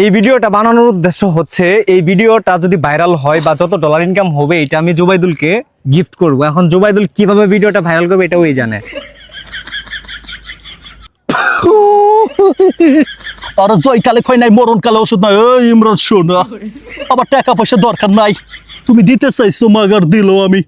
এই ভিডিওটা বানানোর উদ্দেশ্য হচ্ছে, এই ভিডিওটা যদি ভাইরাল হয় বা যত ডলার ইনকাম হবে, এটা আমি জুবাইদুলকে গিফট করব। এখন জুবাইদুল কীভাবে ভিডিওটা ভাইরাল করবে এটা ওই জানে। আর জয়কালে খয় নাই, মরণ কালে ওষুধ নাই। ওই ইমরান, শোন আবার টাকা পয়সা দরকার নাই। তুমি দিতে চাইছো, মাগার দিলো আমি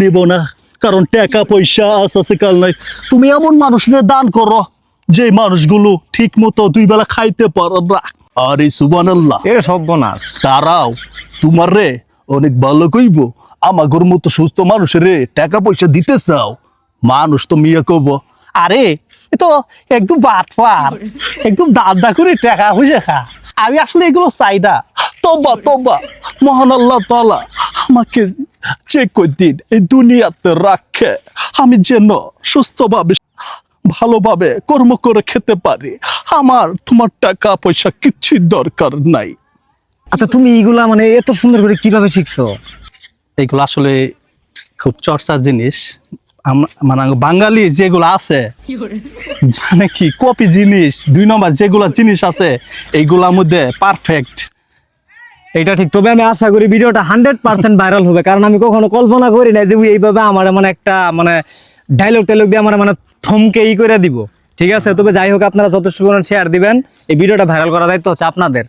নেব না। কারণ টাকা পয়সা, আস আছে, কাল নাই। তুমি এমন মানুষকে দান করো যে মানুষগুলো ঠিক মতো দুই বেলা খাইতে পারো না। আরে সুবান আল্লাহ এটা সর্বনাশ। তারাও তোমার রে অনেক ভালো কইব। আমাগর মতো সুস্থ মানুষের রে টাকা পয়সা দিতে চাও। মানুষ তো মিয়া কব আরে এ তো একদম বাটপার একদম দাদা করে টাকা পয়সা খা। আমি আসলে এগুলো চাই না। তবা তবা মহান আল্লাহ তালা আমাকে চেক করে দিন এই দুনিয়াতে রাখে আমি যেন সুস্থভাবে ভালোভাবে কর্ম করে খেতে পারি। আমার তোমার টাকা পয়সা কিচ্ছুই দরকার নাই। আচ্ছা তুমি এইগুলা মানে এত সুন্দর করে কীভাবে শিখছো? এগুলো আসলে খুব চর্চার জিনিস। মানে বাঙালি যেগুলো আছে মানে কি কপি জিনিস দুই নম্বর যেগুলো জিনিস আছে এইগুলোর মধ্যে পারফেক্ট এটা ঠিক তবে আমি আশা করি ভিডিওটা হান্ড্রেড পার্সেন্ট ভাইরাল হবে কারণ আমি কখনো কল্পনা করি না যে এইভাবে আমার মানে একটা মানে ডায়লগ টাইলগ দিয়ে আমার মানে থমকে ই করে দিব। ঠিক আছে? তবে যাই হোক, আপনারা যথেষ্ট পরিমাণ শেয়ার দিবেন। এই ভিডিওটা ভাইরাল করা দায়িত্ব হচ্ছে আপনাদের।